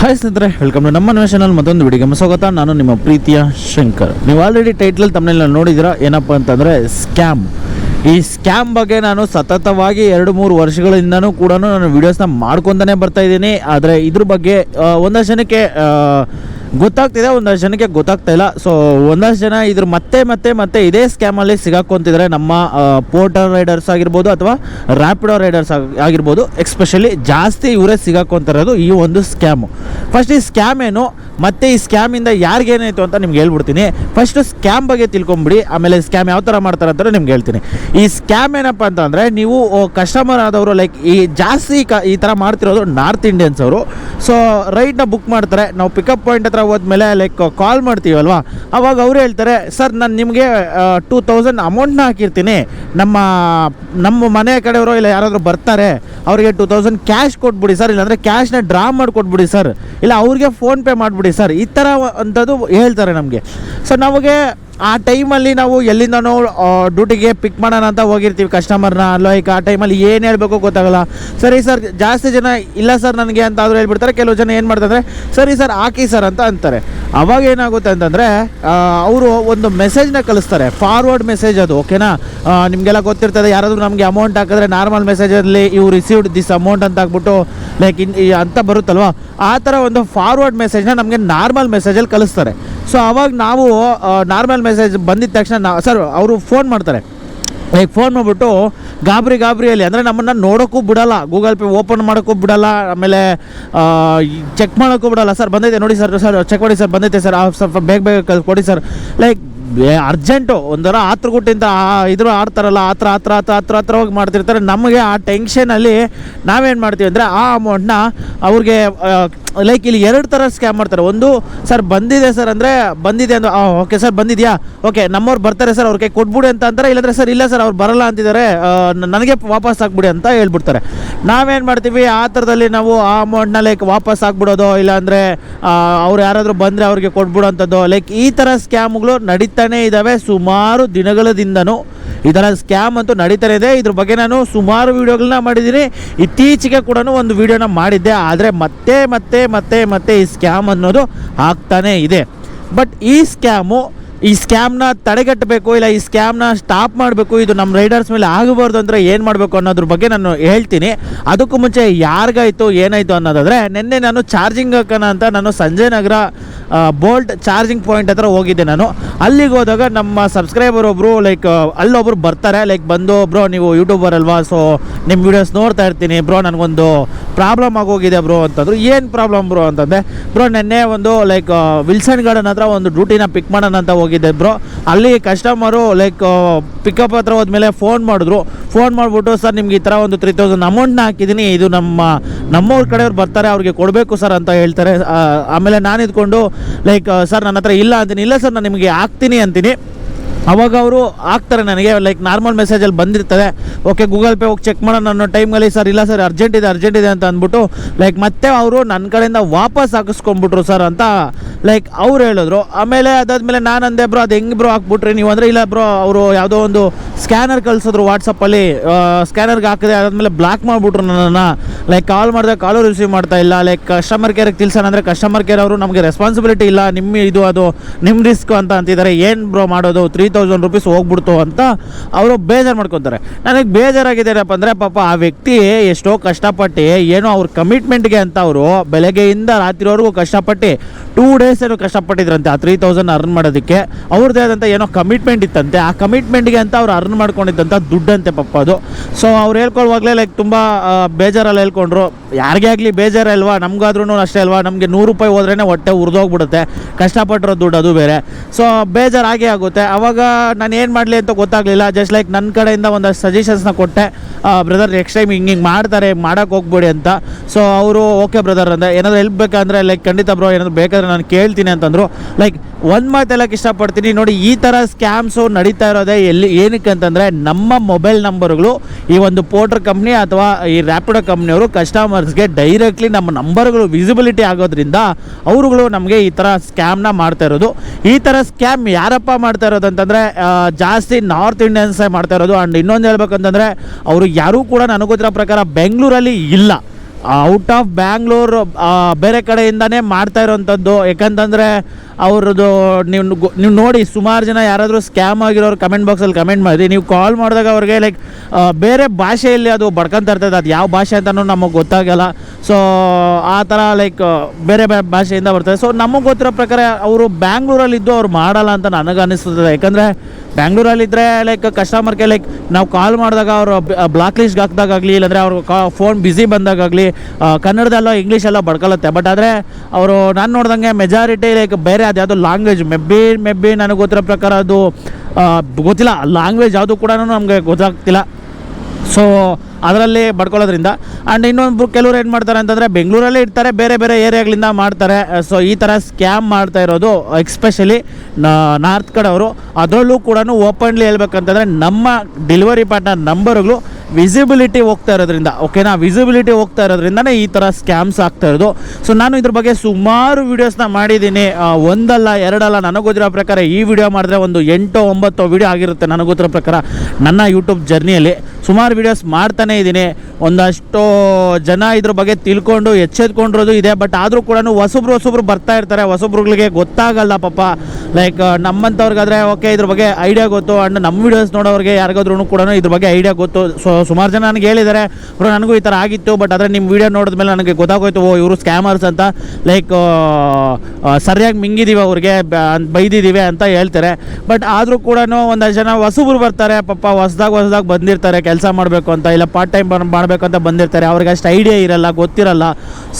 Hi ಸ್ನೇಹಿತರೆ welcome to ನಮ್ಮ news ಮತ್ತೊಂದು ವಿಡಿಯೋಗೆ ಸ್ವಾಗತ. ನಾನು ನಿಮ್ಮ ಪ್ರೀತಿಯ ಶಂಕರ್. ನೀವು ಆಲ್ರೆಡಿ ಟೈಟ್ಲಲ್ಲಿ ತಮ್ಮನೆಲ್ಲ ನೋಡಿದ್ದೀರಾ? ಏನಪ್ಪ ಅಂತಂದರೆ ಸ್ಕ್ಯಾಮ್ ಈ ಸ್ಕ್ಯಾಮ್ ಬಗ್ಗೆ ನಾನು ಸತತವಾಗಿ ಎರಡು ಮೂರು ವರ್ಷಗಳಿಂದನೂ ಕೂಡ ನಾನು ವೀಡಿಯೋಸ್ನ ಮಾಡ್ಕೊತಾನೆ ಬರ್ತಾ ಇದ್ದೀನಿ. ಆದರೆ ಇದ್ರ ಬಗ್ಗೆ ಒಂದಷ್ಟು ಜನಕ್ಕೆ ಗೊತ್ತಾಗ್ತಿದೆ, ಒಂದಷ್ಟು ಜನಕ್ಕೆ ಗೊತ್ತಾಗ್ತಾ ಇಲ್ಲ. ಸೊ ಒಂದಷ್ಟು ಜನ ಇದ್ರ ಮತ್ತೆ ಮತ್ತೆ ಮತ್ತೆ ಇದೇ ಸ್ಕ್ಯಾಮಲ್ಲಿ ಸಿಗಾಕೊಂತಿದ್ದಾರೆ ನಮ್ಮ ಪೋರ್ಟರ್ ರೈಡರ್ಸ್ ಆಗಿರ್ಬೋದು ಅಥವಾ ರ್ಯಾಪಿಡೋ ರೈಡರ್ಸ್ ಆಗಿರ್ಬೋದು. ಎಕ್ಸ್ಪೆಷಲಿ ಜಾಸ್ತಿ ಇವರೇ ಸಿಗಾಕೊಂತಿರೋದು ಈ ಒಂದು ಸ್ಕ್ಯಾಮು ಫಸ್ಟ್ ಈ ಸ್ಕ್ಯಾಮ್ ಏನು? ಮತ್ತೆ ಈ ಸ್ಕ್ಯಾಮಿಂದ ಯಾರಿಗೇನಾಯಿತು ಅಂತ ನಿಮ್ಗೆ ಹೇಳ್ಬಿಡ್ತೀನಿ. ಫಸ್ಟ್ ಸ್ಕ್ಯಾಮ್ ಬಗ್ಗೆ ತಿಳ್ಕೊಂಬಿಡಿ, ಆಮೇಲೆ ಸ್ಕ್ಯಾಮ್ ಯಾವ ಥರ ಮಾಡ್ತಾರೆ ಅಂತ ನಿಮ್ಗೆ ಹೇಳ್ತೀನಿ. ಈ ಸ್ಕ್ಯಾಮ್ ಏನಪ್ಪ ಅಂತಂದರೆ, ನೀವು ಕಸ್ಟಮರ್ ಆದವರು ಲೈಕ್ ಈ ಜಾಸ್ತಿ ಕ, ಈ ಥರ ಮಾಡ್ತಿರೋದು ನಾರ್ತ್ ಇಂಡಿಯನ್ಸ್ ಅವರು. ಸೊ ರೈಡ್ನ ಬುಕ್ ಮಾಡ್ತಾರೆ. ನಾವು ಪಿಕಪ್ ಪಾಯಿಂಟ್ ಹತ್ರ ಹೋದ್ಮೇಲೆ ಲೈಕ್ ಕಾಲ್ ಮಾಡ್ತೀವಲ್ವಾ? ಅವಾಗ ಅವ್ರು ಹೇಳ್ತಾರೆ, ಸರ್, ನಾನು ನಿಮಗೆ ಟೂ ತೌಸಂಡ್ ಅಮೌಂಟ್ನ ಹಾಕಿರ್ತೀನಿ. ನಮ್ಮ ನಮ್ಮ ಮನೆ ಕಡೆಯವರು ಇಲ್ಲ ಯಾರಾದರೂ ಬರ್ತಾರೆ, ಅವರಿಗೆ ಟೂ ತೌಸಂಡ್ ಕ್ಯಾಶ್ ಕೊಟ್ಬಿಡಿ ಸರ್. ಇಲ್ಲಾಂದರೆ ಕ್ಯಾಶ್ನ ಡ್ರಾ ಮಾಡಿ ಕೊಟ್ಬಿಡಿ ಸರ್. ಇಲ್ಲ, ಅವ್ರಿಗೆ ಫೋನ್ಪೇ ಮಾಡಿಬಿಡಿ ಸರ್ ಈ ಥರ ಅಂಥದ್ದು ಹೇಳ್ತಾರೆ ನಮಗೆ. ಸೊ ನಮಗೆ ಆ ಟೈಮಲ್ಲಿ ನಾವು ಎಲ್ಲಿಂದನೋ ಡ್ಯೂಟಿಗೆ ಪಿಕ್ ಮಾಡೋಣ ಅಂತ ಹೋಗಿರ್ತೀವಿ ಕಸ್ಟಮರ್ನ ಲೈಕ್ ಆ ಟೈಮಲ್ಲಿ ಏನು ಹೇಳಬೇಕು ಗೊತ್ತಾಗಲ್ಲ. ಸರಿ ಸರ್ ಜಾಸ್ತಿ ಜನ ಇಲ್ಲ ಸರ್ ನನಗೆ ಅಂತ ಆದರೂ ಹೇಳ್ಬಿಡ್ತಾರೆ. ಕೆಲವು ಜನ ಏನು ಮಾಡ್ತಾರೆ ಸರಿ ಸರ್ ಹಾಕಿ ಸರ್ ಅಂತ ಅಂತಾರೆ. ಅವಾಗ ಏನಾಗುತ್ತೆ ಅಂತಂದರೆ ಅವರು ಒಂದು ಮೆಸೇಜ್ನ ಕಳಿಸ್ತಾರೆ. ಫಾರ್ವರ್ಡ್ ಮೆಸೇಜ್ ಅದು ಓಕೆನಾ ನಿಮಗೆಲ್ಲ ಗೊತ್ತಿರ್ತದೆ, ಯಾರಾದರೂ ನಮಗೆ ಅಮೌಂಟ್ ಹಾಕಿದ್ರೆ ನಾರ್ಮಲ್ ಮೆಸೇಜಲ್ಲಿ ಇವು ರಿಸೀವ್ಡ್ ದಿಸ್ ಅಮೌಂಟ್ ಅಂತ ಹಾಕ್ಬಿಟ್ಟು ಲೈಕ್ ಇನ್ ಅಂತ ಬರುತ್ತಲ್ವ? ಆ ಥರ ಒಂದು ಫಾರ್ವರ್ಡ್ ಮೆಸೇಜ್ನ ನಮಗೆ ನಾರ್ಮಲ್ ಮೆಸೇಜಲ್ಲಿ ಕಳಿಸ್ತಾರೆ. ಸೊ ಅವಾಗ ನಾವು ನಾರ್ಮಲ್ ಮೆಸೇಜ್ ಬಂದಿದ ತಕ್ಷಣ ನಾ ಸರ್ ಅವರು ಫೋನ್ ಮಾಡ್ತಾರೆ. ಲೈಕ್ ಫೋನ್ ಮಾಡಿಬಿಟ್ಟು ಗಾಬರಿ ಗಾಬರಿಯಲ್ಲಿ ಅಂದರೆ ನಮ್ಮನ್ನು ನೋಡೋಕ್ಕೂ ಬಿಡಲ್ಲ ಗೂಗಲ್ ಪೇ ಓಪನ್ ಮಾಡೋಕ್ಕೂ ಬಿಡಲ್ಲ, ಆಮೇಲೆ ಚೆಕ್ ಮಾಡೋಕ್ಕೂ ಬಿಡಲ್ಲ. ಸರ್ ಬಂದೈತೆ ನೋಡಿ ಸರ್ ಸರ್ ಚೆಕ್ ಮಾಡಿ ಸರ್ ಬಂದೈತೆ ಸರ್ ಸ್ವಲ್ಪ ಬೇಗ ಬೇಗ ಕೊಡಿ ಸರ್ ಲೈಕ್ ಅರ್ಜೆಂಟು ಒಂಥರ ಆತ್ರ ಆ, ಇದ್ರು ಆಡ್ತಾರಲ್ಲ, ಆತ್ರ ಆತ್ರ ಆತ್ರ ಹತ್ರ ಹೋಗಿ ಮಾಡ್ತಿರ್ತಾರೆ. ನಮಗೆ ಆ ಟೆನ್ಷನಲ್ಲಿ ನಾವೇನು ಮಾಡ್ತೀವಿ ಅಂದರೆ ಆ ಅಮೌಂಟ್ನ ಅವ್ರಿಗೆ ಲೈಕ್ ಇಲ್ಲಿ ಎರಡು ಥರ ಸ್ಕ್ಯಾಮ್ ಮಾಡ್ತಾರೆ. ಒಂದು, ಸರ್ ಬಂದಿದೆ ಸರ್ ಅಂದರೆ ಬಂದಿದೆ ಅಂದ್ರೆ ಓಕೆ ಸರ್ ಬಂದಿದೆಯಾ? ಓಕೆ ನಮ್ಮವ್ರು ಬರ್ತಾರೆ ಸರ್ ಅವ್ರಿಗೆ ಕೊಟ್ಬಿಡಿ ಅಂತ ಅಂತಾರೆ. ಇಲ್ಲಾಂದರೆ ಸರ್ ಇಲ್ಲ ಸರ್, ಅವ್ರು ಬರಲ್ಲ ಅಂತಿದ್ದಾರೆ. ನನಗೆ ವಾಪಸ್ ಹಾಕ್ಬಿಡಿ ಅಂತ ಹೇಳ್ಬಿಡ್ತಾರೆ. ನಾವೇನು ಮಾಡ್ತೀವಿ? ಆ ಥರದಲ್ಲಿ ನಾವು ಆ ಅಮೌಂಟ್ನ ಲೈಕ್ ವಾಪಸ್ ಹಾಕ್ಬಿಡೋದು ಇಲ್ಲಾಂದರೆ ಅವ್ರು ಯಾರಾದರೂ ಬಂದರೆ ಅವ್ರಿಗೆ ಕೊಟ್ಬಿಡೋಂಥದ್ದು ಲೈಕ್ ಈ ಥರ ಸ್ಕ್ಯಾಮ್ಗಳು ನಡೀತಾನೆ ಇದ್ದಾವೆ ಸುಮಾರು ದಿನಗಳದಿಂದನೂ ಈ ಸ್ಕ್ಯಾಮ್ ಅಂತೂ ನಡೀತಾನೆ ಇದೆ. ಇದ್ರ ಬಗ್ಗೆ ನಾನು ಸುಮಾರು ವೀಡಿಯೋಗಳನ್ನ ಮಾಡಿದ್ದೀನಿ. ಇತ್ತೀಚೆಗೆ ಕೂಡ ಒಂದು ವೀಡಿಯೋನ ಮಾಡಿದ್ದೆ. ಆದರೆ ಮತ್ತೆ ಮತ್ತೆ ಮತ್ತೆ ಮತ್ತೆ ಈ ಸ್ಕ್ಯಾಮ್ ಅನ್ನೋದು ಆಗ್ತಾನೇ ಇದೆ. ಬಟ್ ಈ ಸ್ಕ್ಯಾಮು ಈ ಸ್ಕ್ಯಾಮ್ನ ತಡೆಗಟ್ಟಬೇಕು ಇಲ್ಲ ಈ ಸ್ಕ್ಯಾಮ್ನ ಸ್ಟಾಪ್ ಮಾಡಬೇಕು, ಇದು ನಮ್ಮ ರೈಡರ್ಸ್ ಮೇಲೆ ಆಗಬಾರ್ದು ಅಂದರೆ ಏನು ಮಾಡಬೇಕು ಅನ್ನೋದ್ರ ಬಗ್ಗೆ ನಾನು ಹೇಳ್ತೀನಿ. ಅದಕ್ಕೂ ಮುಂಚೆ ಯಾರಿಗಾಯಿತು, ಏನಾಯಿತು ಅನ್ನೋದಾದರೆ, ನಿನ್ನೆ ನಾನು ಚಾರ್ಜಿಂಗ್ ಹಾಕೋಣ ಅಂತ ನಾನು Sanjay Nagar bolt charging point ಹತ್ರ ಹೋಗಿದ್ದೆ ನಾನು. ಅಲ್ಲಿಗೆ ಹೋದಾಗ ನಮ್ಮ ಸಬ್ಸ್ಕ್ರೈಬರ್ ಒಬ್ಬರು ಲೈಕ್ ಅಲ್ಲೊಬ್ರು ಬರ್ತಾರೆ. ಲೈಕ್ ಬಂದು, ಬ್ರೋ, ನೀವು ಯೂಟ್ಯೂಬರ್ ಅಲ್ವಾ? ಸೊ ನಿಮ್ಮ ವೀಡಿಯೋಸ್ ನೋಡ್ತಾ ಇರ್ತೀನಿ. ಬ್ರೋ, ನನಗೊಂದು ಪ್ರಾಬ್ಲಮ್ ಆಗೋಗಿದೆ ಬ್ರೋ ಅಂತಂದ್ರು. ಏನು ಪ್ರಾಬ್ಲಮ್ ಬ್ರೋ? ಅಂತಂದೆ. ಬ್ರೋ, ನೆನ್ನೆ ಒಂದು ಲೈಕ್ ವಿಲ್ಸನ್ ಗಾರ್ಡನ್ ಹತ್ರ ಒಂದು ಡ್ಯೂಟಿನ ಪಿಕ್ ಮಾಡೋಣ ಅಂತ ಹೋಗಿದ್ದೆ ಬ್ರೋ. ಅಲ್ಲಿ ಕಸ್ಟಮರು ಲೈಕ್ ಪಿಕಪ್ ಹತ್ರ ಹೋದ್ಮೇಲೆ ಫೋನ್ ಮಾಡಿದ್ರು. ಫೋನ್ ಮಾಡಿಬಿಟ್ಟು, ಸರ್, ನಿಮ್ಗೆ ಈ ಥರ ಒಂದು ತ್ರೀ ತೌಸಂಡ್ ಅಮೌಂಟ್ನ ಹಾಕಿದ್ದೀನಿ. ಇದು ನಮ್ಮ ನಮ್ಮವ್ರ ಕಡೆಯವ್ರು ಬರ್ತಾರೆ, ಅವ್ರಿಗೆ ಕೊಡಬೇಕು ಸರ್ ಅಂತ ಹೇಳ್ತಾರೆ. ಆಮೇಲೆ ನಾನು ಇದ್ಕೊಂಡು ಲೈಕ್ ಸರ್ ನನ್ನ ಹತ್ರ ಇಲ್ಲ ಅಂತೀನಿ. ಇಲ್ಲ ಸರ್ ನಾನು ನಿಮಗೆ ಹಾಕ್ತೀನಿ ಅಂತೀನಿ. ಅವಾಗ ಅವರು ಹಾಕ್ತಾರೆ ನನಗೆ ಲೈಕ್ ನಾರ್ಮಲ್ ಮೆಸೇಜಲ್ಲಿ ಬಂದಿರ್ತದೆ. ಓಕೆ ಗೂಗಲ್ ಪೇ ಹೋಗಿ ಚೆಕ್ ಮಾಡೋಣ ಅನ್ನೋ ಟೈಮಲ್ಲಿ ಸರ್ ಇಲ್ಲ ಸರ್ ಅರ್ಜೆಂಟ್ ಇದೆ ಅರ್ಜೆಂಟ್ ಇದೆ ಅಂತ ಅಂದ್ಬಿಟ್ಟು ಲೈಕ್ ಮತ್ತೆ ಅವರು ನನ್ನ ಕಡೆಯಿಂದ ವಾಪಸ್ ಹಾಕಿಸ್ಕೊಂಡ್ಬಿಟ್ರು ಸರ್ ಅಂತ ಲೈಕ್ ಅವ್ರು ಹೇಳಿದ್ರು, ಆಮೇಲೆ ಅದಾದ್ಮೇಲೆ ನಾನು ಅಂದೆ, ಬ್ರೋ, ಅದು ಹೆಂಗೆ ಬ್ರೋ ಹಾಕ್ಬಿಟ್ರಿ ನೀವು? ಅಂದರೆ, ಇಲ್ಲ ಬ್ರೋ, ಅವರು ಯಾವುದೋ ಒಂದು ಸ್ಕ್ಯಾನರ್ ಕಳಿಸಿದ್ರು ವಾಟ್ಸಪ್ಪಲ್ಲಿ ಸ್ಕ್ಯಾನರ್ಗೆ ಹಾಕಿದೆ ಅದಾದಮೇಲೆ ಬ್ಲಾಕ್ ಮಾಡಿಬಿಟ್ರು ನನ್ನನ್ನು. ಲೈಕ್ ಕಾಲ್ ಮಾಡಿದೆ ಕಾಲು ರಿಸೀವ್ ಮಾಡ್ತಾ ಇಲ್ಲ. ಲೈಕ್ ಕಸ್ಟಮರ್ ಕೇರ್ಗೆ ತಿಳ್ಸೋಣ ಅಂದರೆ ಕಸ್ಟಮರ್ ಕೇರ್ ಅವರು ನಮಗೆ ರೆಸ್ಪಾನ್ಸಿಬಿಲಿಟಿ ಇಲ್ಲ. ನಿಮ್ಮ ಇದು, ಅದು ನಿಮ್ಮ ರಿಸ್ಕ್ ಅಂತ ಅಂತಿದ್ದಾರೆ. ಏನು ಬ್ರೋ ಮಾಡೋದು? ತ್ರೀ ತೌಸಂಡ್ ರುಪೀಸ್ ಹೋಗ್ಬಿಡ್ತು ಅಂತ ಅವರು ಬೇಜಾರು ಮಾಡ್ಕೊತಾರೆ. ನನಗೆ ಬೇಜಾರಾಗಿದೆ ಏನಪ್ಪ ಅಂದರೆ, ಪಾಪ ಆ ವ್ಯಕ್ತಿ ಎಷ್ಟೋ ಕಷ್ಟಪಟ್ಟು, ಏನೋ ಅವ್ರ ಕಮಿಟ್ಮೆಂಟ್ಗೆ ಅಂತ ಅವರು ಬೆಳಗ್ಗೆಯಿಂದ ರಾತ್ರಿವರೆಗೂ ಕಷ್ಟಪಟ್ಟು ಟೂ ಡೇಸ್ ಏನೋ ಕಷ್ಟಪಟ್ಟಿದ್ರಂತೆ, ಆ ತ್ರೀ ತೌಸಂಡ್ ಅರ್ನ್ ಮಾಡೋದಕ್ಕೆ, ಅವ್ರದ್ದೇ ಆದಂಥ ಏನೋ ಕಮಿಟ್ಮೆಂಟ್ ಇತ್ತಂತೆ, ಆ ಕಮಿಟ್ಮೆಂಟ್ಗೆ ಅಂತ ಅವ್ರು ಅರ್ನ್ ಮಾಡ್ಕೊಂಡಿದ್ದಂಥ ದುಡ್ಡಂತೆ ಪಾಪ ಅದು. ಸೊ ಅವ್ರು ಹೇಳ್ಕೊಳ್ಳುವಾಗಲೇ ಲೈಕ್ ತುಂಬ ಬೇಜಾರಲ್ಲಿ ಹೇಳ್ಕೊಂಡ್ರು, ಯಾರಿಗೇ ಆಗಲಿ ಬೇಜಾರಲ್ವಾ ನಮಗಾದ್ರೂ ಅಷ್ಟೇ ಅಲ್ವಾ, ನಮಗೆ ನೂರು ರೂಪಾಯಿ ಹೋದ್ರೇ ಹೊಟ್ಟೆ ಉರಿದೋಗ್ಬಿಡುತ್ತೆ, ಕಷ್ಟಪಟ್ಟಿರೋ ದುಡ್ಡು ಅದು ಬೇರೆ. ಸೊ ಬೇಜಾರಾಗೇ ಆಗುತ್ತೆ. ಅವಾಗ ನಾನು ಏನು ಮಾಡಲಿ ಅಂತ ಗೊತ್ತಾಗಲಿಲ್ಲ ಜಸ್ಟ್ ಲೈಕ್ ನನ್ನ ಕಡೆಯಿಂದ ಒಂದಷ್ಟು ಸಜೆಷನ್ಸ್ನ ಕೊಟ್ಟೆ ಬ್ರದರ್ ನೆಕ್ಸ್ಟ್ ಟೈಮ್ ಹಿಂಗೆ ಹಿಂಗೆ ಮಾಡ್ತಾರೆ, ಮಾಡೋಕೆ ಹೋಗ್ಬೇಡಿ ಅಂತ. ಸೊ ಅವರು ಓಕೆ ಬ್ರದರ್ ಅಂದರೆ ಏನಾದರೂ ಹೆಲ್ಪ್ ಬೇಕಂದರೆ ಲೈಕ್ ಖಂಡಿತ ಬ್ರೋ ಏನಾದರೂ ಬೇಕಾದ್ರೆ ನಾನು ಕೇಳ್ತೀನಿ ಅಂತಂದರು ಲೈಕ್ ಒಂದು ಮಾತು ಹೇಳಕ್ಕೆ ಇಷ್ಟಪಡ್ತೀನಿ. ನೋಡಿ, ಈ ಥರ ಸ್ಕ್ಯಾಮ್ಸು ನಡೀತಾ ಇರೋದೇ ಎಲ್ಲಿ, ಏನಕ್ಕೆ ಅಂತಂದರೆ, ನಮ್ಮ ಮೊಬೈಲ್ ನಂಬರ್ಗಳು ಈ ಒಂದು ಪೋರ್ಟರ್ ಕಂಪ್ನಿ ಅಥವಾ ಈ ರ್ಯಾಪಿಡೋ ಕಂಪ್ನಿಯವರು ಕಸ್ಟಮರ್ಸ್ಗೆ ಡೈರೆಕ್ಟ್ಲಿ ನಮ್ಮ ನಂಬರ್ಗಳು ವಿಸಿಬಿಲಿಟಿ ಆಗೋದ್ರಿಂದ ಅವರುಗಳು ನಮಗೆ ಈ ಥರ ಸ್ಕ್ಯಾಮ್ನ ಮಾಡ್ತಾ ಇರೋದು. ಈ ಥರ ಸ್ಕ್ಯಾಮ್ ಯಾರಪ್ಪ ಮಾಡ್ತಾ ಇರೋದು ಅಂತಂದರೆ ಜಾಸ್ತಿ ನಾರ್ತ್ ಇಂಡಿಯನ್ಸೇ ಮಾಡ್ತಾ ಇರೋದು. ಆ್ಯಂಡ್ ಇನ್ನೊಂದು ಹೇಳ್ಬೇಕಂತಂದರೆ, ಅವರು ಯಾರೂ ಕೂಡ ನನಗೆ ಗೊತ್ತಿರೋ ಪ್ರಕಾರ ಬೆಂಗಳೂರಲ್ಲಿ ಇಲ್ಲ. ಔಟ್ ಆಫ್ ಬ್ಯಾಂಗ್ಳೂರು ಬೇರೆ ಕಡೆಯಿಂದನೇ ಮಾಡ್ತಾ ಇರೋವಂಥದ್ದು ಯಾಕಂತಂದರೆ ಅವ್ರದ್ದು ನೀವು ನೀವು ನೋಡಿ ಸುಮಾರು ಜನ ಯಾರಾದರೂ ಸ್ಕ್ಯಾಮ್ ಆಗಿರೋರು ಕಮೆಂಟ್ ಬಾಕ್ಸಲ್ಲಿ ಕಮೆಂಟ್ ಮಾಡಿ. ನೀವು ಕಾಲ್ ಮಾಡಿದಾಗ ಅವ್ರಿಗೆ ಲೈಕ್ ಬೇರೆ ಭಾಷೆಯಲ್ಲಿ ಅದು ಬಡ್ಕೊಂತ ಇರ್ತದೆ. ಅದು ಯಾವ ಭಾಷೆ ಅಂತಲೂ ನಮಗೆ ಗೊತ್ತಾಗಲ್ಲ. ಸೊ ಆ ಥರ ಲೈಕ್ ಬೇರೆ ಭಾಷೆಯಿಂದ ಬರ್ತದೆ. ಸೊ ನಮಗೆ ಗೊತ್ತಿರೋ ಪ್ರಕಾರ ಅವರು ಬ್ಯಾಂಗ್ಳೂರಲ್ಲಿದ್ದು ಅವ್ರು ಮಾಡಲ್ಲ ಅಂತ ನನಗೆ ಅನ್ನಿಸ್ತದೆ ಯಾಕಂದರೆ ಬ್ಯಾಂಗ್ಳೂರಲ್ಲಿದ್ದರೆ ಲೈಕ್ ಕಸ್ಟಮರ್ಗೆ ಲೈಕ್ ನಾವು ಕಾಲ್ ಮಾಡಿದಾಗ ಅವರು ಬ್ಲಾಕ್ ಲಿಸ್ಟ್ಗೆ ಹಾಕ್ದಾಗಲಿ ಇಲ್ಲಾಂದರೆ ಅವ್ರು ಕಾ ಫೋನ್ ಬ್ಯುಸಿ ಬಂದಾಗಲಿ ಕನ್ನಡದಲ್ಲೋ ಇಂಗ್ಲೀಷಲ್ಲೋ ಬಡ್ಕೊಳತ್ತೆ. ಬಟ್ ಆದರೆ ಅವರು ನಾನು ನೋಡ್ದಂಗೆ ಮೆಜಾರಿಟಿ ಲೈಕ್ ಬೇರೆ ಅದು ಯಾವುದೋ ಲ್ಯಾಂಗ್ವೇಜ್ ಮೆಬ್ಬಿ ಮೆಬ್ಬಿ ನನಗೆ ಗೊತ್ತಿರೋ ಪ್ರಕಾರ ಅದು ಗೊತ್ತಿಲ್ಲ. ಲ್ಯಾಂಗ್ವೇಜ್ ಯಾವುದು ಕೂಡ ನಮಗೆ ಗೊತ್ತಾಗ್ತಿಲ್ಲ. ಸೊ ಅದರಲ್ಲಿ ಬಡ್ಕೊಳ್ಳೋದ್ರಿಂದ ಆ್ಯಂಡ್ ಇನ್ನೊಂದು ಕೆಲವರು ಏನು ಮಾಡ್ತಾರೆ ಅಂತಂದರೆ ಬೆಂಗಳೂರಲ್ಲೇ ಇರ್ತಾರೆ, ಬೇರೆ ಬೇರೆ ಏರಿಯಾಗಳಿಂದ ಮಾಡ್ತಾರೆ. ಸೊ ಈ ಥರ ಸ್ಕ್ಯಾಮ್ ಮಾಡ್ತಾ ಇರೋದು ಎಕ್ಸ್ಪೆಷಲಿ ನಾರ್ತ್ ಕಡೆ ಅವರು. ಅದರಲ್ಲೂ ಕೂಡ ಓಪನ್ಲಿ ಹೇಳ್ಬೇಕಂತಂದರೆ ನಮ್ಮ ಡೆಲಿವರಿ ಪಾರ್ಟ್ನರ್ ನಂಬರ್ಗಳು ವಿಸಿಬಿಲಿಟಿ ಹೋಗ್ತಾ ಇರೋದ್ರಿಂದ ಓಕೆನಾ ವಿಸಿಬಿಲಿಟಿ ಹೋಗ್ತಾ ಇರೋದ್ರಿಂದನೇ ಈ ಥರ ಸ್ಕ್ಯಾಮ್ಸ್ ಆಗ್ತಾ ಇರೋದು. ಸೊ ನಾನು ಇದ್ರ ಬಗ್ಗೆ ಸುಮಾರು ವೀಡಿಯೋಸ್ನ ಮಾಡಿದ್ದೀನಿ. ಒಂದಲ್ಲ, ಎರಡಲ್ಲ, ನನಗೆ ಗೊತ್ತಿರೋ ಪ್ರಕಾರ ಈ ವಿಡಿಯೋ ಮಾಡಿದ್ರೆ ಒಂದು ಎಂಟು, ಒಂಬತ್ತು ವಿಡಿಯೋ ಆಗಿರುತ್ತೆ ನನಗೆ ಗೊತ್ತಿರೋ ಪ್ರಕಾರ ನನ್ನ ಯೂಟ್ಯೂಬ್ ಜರ್ನಿಯಲ್ಲಿ ಸುಮಾರು ವೀಡಿಯೋಸ್ ಮಾಡ್ತಾನೇ ಇದ್ದೀನಿ. ಒಂದಷ್ಟು ಜನ ಇದ್ರ ಬಗ್ಗೆ ತಿಳ್ಕೊಂಡು ಎಚ್ಚೆತ್ಕೊಂಡಿರೋದು ಇದೆ. ಬಟ್ ಆದರೂ ಕೂಡ ಹೊಸಬ್ರು ಹೊಸಬ್ರು ಬರ್ತಾ ಇರ್ತಾರೆ. ಹೊಸಬ್ರುಗಳಿಗೆ ಗೊತ್ತಾಗಲ್ಲ ಪಾಪ. ಲೈಕ್ ನಮ್ಮಂಥವ್ರಿಗಾದರೆ ಓಕೆ ಇದ್ರ ಬಗ್ಗೆ ಐಡಿಯಾ ಗೊತ್ತು. ಆ್ಯಂಡ್ ನಮ್ಮ ವೀಡಿಯೋಸ್ ನೋಡೋರಿಗೆ ಯಾರಿಗಾದ್ರೂ ಕೂಡ ಇದ್ರ ಬಗ್ಗೆ ಐಡಿಯಾ ಗೊತ್ತು. ಸೊ ಸುಮಾರು ಜನ ನನಗೆ ಹೇಳಿದ್ದಾರೆ, ಬ್ರೋ, ನನಗೂ ಈ ಥರ ಆಗಿತ್ತು ಬಟ್ ಆದರೆ ನಿಮ್ಮ ವೀಡಿಯೋ ನೋಡಿದ್ಮೇಲೆ ನನಗೆ ಗೊತ್ತಾಗೋಯ್ತು, ಓ, ಇವರು ಸ್ಕ್ಯಾಮರ್ಸ್ ಅಂತ ಲೈಕ್ ಸರಿಯಾಗಿ ಮಿಂಗಿದೀವಿ ಅವ್ರಿಗೆ ಬೈದಿದ್ದೀವಿ ಅಂತ ಹೇಳ್ತಾರೆ. ಬಟ್ ಆದರೂ ಕೂಡ ಒಂದಷ್ಟು ಜನ ಹೊಸಬ್ರು ಬರ್ತಾರೆ, ಪಾಪ ಹೊಸ್ದಾಗಿ ಹೊಸ್ದಾಗಿ ಬಂದಿರ್ತಾರೆ, ಕೆಲಸ ಮಾಡಬೇಕು ಅಂತ, ಇಲ್ಲ ಪಾರ್ಟ್ ಟೈಮ್ ಮಾಡಬೇಕು ಅಂತ ಬಂದಿರ್ತಾರೆ, ಅವ್ರಿಗೆ ಅಷ್ಟು ಐಡಿಯಾ ಇರಲ್ಲ, ಗೊತ್ತಿರಲ್ಲ.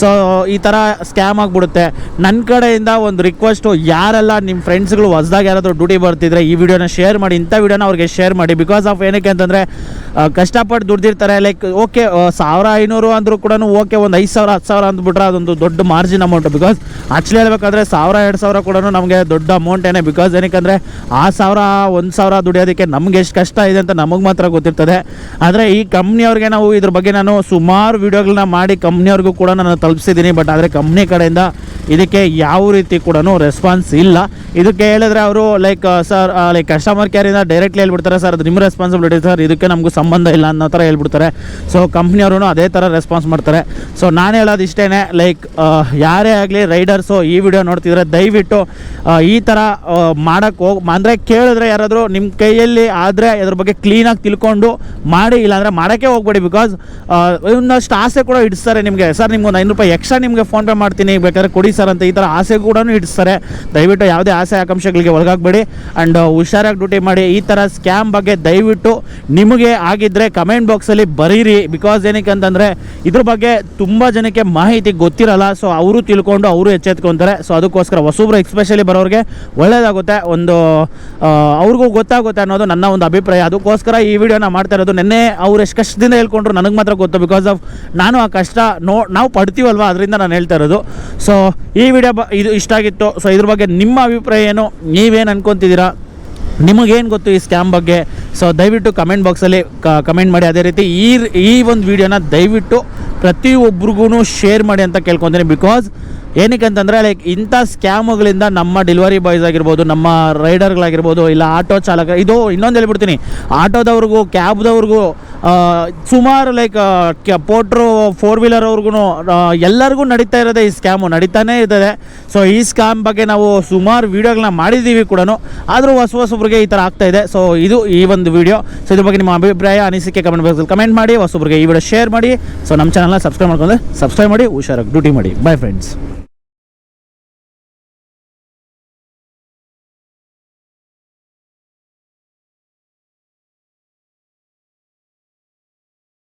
ಸೊ ಈ ಥರ ಸ್ಕ್ಯಾಮ್ ಆಗಿಬಿಡುತ್ತೆ. ನನ್ನ ಕಡೆಯಿಂದ ಒಂದು ರಿಕ್ವೆಸ್ಟು ಯಾರೆಲ್ಲ ನಿಮ್ಮ ಫ್ರೆಂಡ್ಸ್ಗಳು ಹೊಸ್ದಾಗ ಯಾರಾದರೂ ಡ್ಯೂಟಿ ಬರ್ತಿದ್ರೆ ಈ ವಿಡಿಯೋನ ಶೇರ್ ಮಾಡಿ, ಇಂಥ ವಿಡಿಯೋನ ಅವ್ರಿಗೆ ಶೇರ್ ಮಾಡಿ ಬಿಕಾಸ್ ಆಫ್ ಏನಕ್ಕೆ ಅಂತಂದರೆ ಕಷ್ಟಪಟ್ಟು ದುಡ್ದಿರ್ತಾರೆ ಲೈಕ್ ಓಕೆ ಸಾವಿರ ಐನೂರು ಅಂದರೂ ಕೂಡ ಓಕೆ ಒಂದು ಐದು ಸಾವಿರ, ಹತ್ತು ಸಾವಿರ ಅಂದ್ಬಿಟ್ರೆ ಅದೊಂದು ದೊಡ್ಡ ಮಾರ್ಜಿನ್ ಅಮೌಂಟ್ ಬಿಕಾಸ್ ಆ್ಯಕ್ಚುಲಿ ಹೇಳ್ಬೇಕಾದ್ರೆ ಸಾವಿರ, ಎರಡು ಸಾವಿರ ಕೂಡ ನಮಗೆ ದೊಡ್ಡ ಅಮೌಂಟೇನೆ ಬಿಕಾಸ್ ಏನಕ್ಕೆ ಆ ಸಾವಿರ, ಒಂದು ಸಾವಿರ ದುಡಿಯೋದಕ್ಕೆ ನಮ್ಗೆ ಎಷ್ಟು ಕಷ್ಟ ಇದೆ ಅಂತ ನಮಗೆ ಮಾತ್ರ ಗೊತ್ತಿರ್ತದೆ. ಆದರೆ ಈ ಕಂಪ್ನಿಯವ್ರಿಗೆ ನಾವು ಇದ್ರ ಬಗ್ಗೆ ನಾನು ಸುಮಾರು ವೀಡಿಯೋಗಳನ್ನ ಮಾಡಿ ಕಂಪ್ನಿಯವ್ರಿಗೂ ಕೂಡ ನಾನು ತಲುಪಿಸಿದ್ದೀನಿ. ಬಟ್ ಆದರೆ ಕಂಪ್ನಿ ಕಡೆಯಿಂದ ಇದಕ್ಕೆ ಯಾವ ರೀತಿ ಕೂಡ ರೆಸ್ಪಾನ್ಸ್ ಇಲ್ಲ. ಇದಕ್ಕೆ ಹೇಳಿದ್ರೆ ಅವರು ಲೈಕ್ ಸರ್ ಲೈಕ್ ಕಸ್ಟಮರ್ ಕೇರಿಂದ ಡೈರೆಕ್ಟ್ಲಿ ಹೇಳ್ಬಿಡ್ತಾರೆ ಸರ್ ಅದು ನಿಮ್ಮ ರೆಸ್ಪಾನ್ಸಿಬಿಲಿಟಿ ಸರ್ ಇದಕ್ಕೆ ನಮಗೂ ಸಂಬಂಧ ಇಲ್ಲ ಅನ್ನೋ ಥರ ಹೇಳ್ಬಿಡ್ತಾರೆ. ಸೊ ಕಂಪ್ನಿಯವರು ಅದೇ ಥರ ರೆಸ್ಪಾನ್ಸ್ ಮಾಡ್ತಾರೆ. ಸೊ ನಾನು ಹೇಳೋದು ಇಷ್ಟೇ ಲೈಕ್ ಯಾರೇ ಆಗಲಿ ರೈಡರ್ಸು ಈ ವಿಡಿಯೋ ನೋಡ್ತಿದ್ರೆ ದಯವಿಟ್ಟು ಈ ಥರ ಮಾಡೋಕ್ಕೆ ಹೋಗಿ, ಅಂದರೆ ಕೇಳಿದ್ರೆ ಯಾರಾದರೂ ನಿಮ್ಮ ಕೈಯಲ್ಲಿ ಆದರೆ ಅದ್ರ ಬಗ್ಗೆ ಕ್ಲೀನಾಗಿ ತಿಳ್ಕೊಂಡು ಮಾಡಿ, ಇಲ್ಲಾಂದರೆ ಮಾಡೋಕ್ಕೆ ಹೋಗ್ಬೇಡಿ ಬಿಕಾಸ್ ಇನ್ನಷ್ಟು ಆಸೆ ಕೂಡ ಇಡಿಸ್ತಾರೆ ನಿಮಗೆ. ಸರ್ ನಿಮ್ಗೆ ಒಂದು ಐನೂರು ರೂಪಾಯಿ ಎಕ್ಸ್ಟ್ರಾ ನಿಮಗೆ ಫೋನ್ಪೇ ಮಾಡ್ತೀನಿ, ಬೇಕಾದ್ರೆ ಕೊಡಿ ಸರ್ ಅಂತ ಈ ಥರ ಆಸೆ ಕೂಡ ಇಡಿಸ್ತಾರೆ. ದಯವಿಟ್ಟು ಯಾವುದೇ ಆಸೆ ಆಕಾಂಕ್ಷೆಗಳಿಗೆ ಒಳಗಾಗಬೇಡಿ. ಆ್ಯಂಡ್ ಹುಷಾರಾಗಿ ಡ್ಯೂಟಿ ಮಾಡಿ, ಈ ಥರ ಸ್ಕ್ಯಾಮ್ ಬಗ್ಗೆ ದಯವಿಟ್ಟು ನಿಮಗೆ ಆಗಿದ್ದರೆ ಕಮೆಂಟ್ ಬಾಕ್ಸಲ್ಲಿ ಬರೀರಿ. ಬಿಕಾಸ್ ಏನಕ್ಕೆ ಅಂತಂದರೆ ಇದ್ರ ಬಗ್ಗೆ ತುಂಬ ಜನಕ್ಕೆ ಮಾಹಿತಿ ಗೊತ್ತಿರಲ್ಲ. ಸೊ ಅವರು ತಿಳ್ಕೊಂಡು ಅವರು ಎಚ್ಚೆತ್ಕೊತಾರೆ. ಸೊ ಅದಕ್ಕೋಸ್ಕರ ಹೊಸಬ್ರು ಎಕ್ಸ್ಪೆಷಲಿ ಬರೋರಿಗೆ ಒಳ್ಳೆಯದಾಗುತ್ತೆ ಒಂದು ಅವ್ರಿಗೂ ಗೊತ್ತಾಗುತ್ತೆ ಅನ್ನೋದು ನನ್ನ ಒಂದು ಅಭಿಪ್ರಾಯ. ಅದಕ್ಕೋಸ್ಕರ ಈ ವಿಡಿಯೋನ ಮಾಡ್ತಾ ಇರೋದು. ನಿನ್ನೆ ಅವ್ರು ಎಷ್ಟು ಕಷ್ಟದಿಂದ ಹೇಳ್ಕೊಂಡ್ರು ನನಗೆ ಮಾತ್ರ ಗೊತ್ತು. ಬಿಕಾಸ್ ಆಫ್ ನಾನು ಆ ಕಷ್ಟ ನೋ, ನಾವು ಪಡ್ತೀವಲ್ವ? ಅದರಿಂದ ನಾನು ಹೇಳ್ತಾ ಇರೋದು. ಸೊ ಈ ವಿಡಿಯೋ ಬ, ಇದು ಇಷ್ಟ ಆಗಿತ್ತು. ಸೊ ಇದ್ರ ಬಗ್ಗೆ ನಿಮ್ಮ ಅಭಿಪ್ರಾಯ ಏನು? ನೀವೇನು ಅನ್ಕೊತಿದ್ದೀರಾ? ನಿಮಗೇನು ಗೊತ್ತು ಈ ಸ್ಕ್ಯಾಮ್ ಬಗ್ಗೆ? ಸೊ ದಯವಿಟ್ಟು ಕಮೆಂಟ್ ಬಾಕ್ಸಲ್ಲಿ ಕಮೆಂಟ್ ಮಾಡಿ. ಅದೇ ರೀತಿ ಈ ಈ ಒಂದು ವಿಡಿಯೋನ ದಯವಿಟ್ಟು ಪ್ರತಿಯೊಬ್ಬರಿಗೂ ಶೇರ್ ಮಾಡಿ ಅಂತ ಕೇಳ್ಕೊತೀನಿ. ಬಿಕಾಸ್ ಏನಕ್ಕೆ ಅಂತಂದರೆ ಲೈಕ್ ಇಂಥ ಸ್ಕ್ಯಾಮ್ಗಳಿಂದ ನಮ್ಮ ಡೆಲಿವರಿ ಬಾಯ್ಸ್ ಆಗಿರ್ಬೋದು, ನಮ್ಮ ರೈಡರ್ಗಳಾಗಿರ್ಬೋದು ಇಲ್ಲ ಆಟೋ ಚಾಲಕ, ಇದು ಇನ್ನೊಂದು ಹೇಳ್ಬಿಡ್ತೀನಿ. ಆಟೋದವ್ರಿಗೂ, ಕ್ಯಾಬ್ದವ್ರಿಗೂ ಸುಮಾರು ಲೈಕ್ ಪೋಟ್ರು ಫೋರ್ ವೀಲರ್ ಅವ್ರಿಗೂ ಎಲ್ಲರಿಗೂ ನಡೀತಾ ಇರೋದೇ ಈ ಸ್ಕ್ಯಾಮು, ನಡೀತಾನೇ ಇರ್ತದೆ. ಸೊ ಈ ಸ್ಕ್ಯಾಮ್ ಬಗ್ಗೆ ನಾವು ಸುಮಾರು ವೀಡಿಯೋಗಳನ್ನ ಮಾಡಿದ್ದೀವಿ ಕೂಡ ಆದರೂ ಹೊಸ ಹೊಸಬ್ರಿಗೆ ಈ ಥರ ಇದೆ. ಸೊ ಇದು ಈ ಒಂದು ವಿಡಿಯೋ ಸೊ ಇದ್ರ ಬಗ್ಗೆ ನಿಮ್ಮ ಅಭಿಪ್ರಾಯ, ಅನಿಸಿಕೆ ಕಮೆಂಟ್ ಬಾಕ್ಸಲ್ಲಿ ಕಮೆಂಟ್ ಮಾಡಿ ಹೊಸಬ್ರಿಗೆ ಈ ವಿಡಿಯೋ ಶೇರ್ ಮಾಡಿ. ಸೊ ನಮ್ಮ ಚಾನಲ್ನ ಸಬ್ಸ್ಕ್ರೈಬ್ ಮಾಡ್ಕೊಂಡು ಸಬ್ಸ್ಕ್ರೈಬ್ ಮಾಡಿ, ಹುಷಾರಾಗಿ ಡ್ಯೂಟಿ ಮಾಡಿ. By friends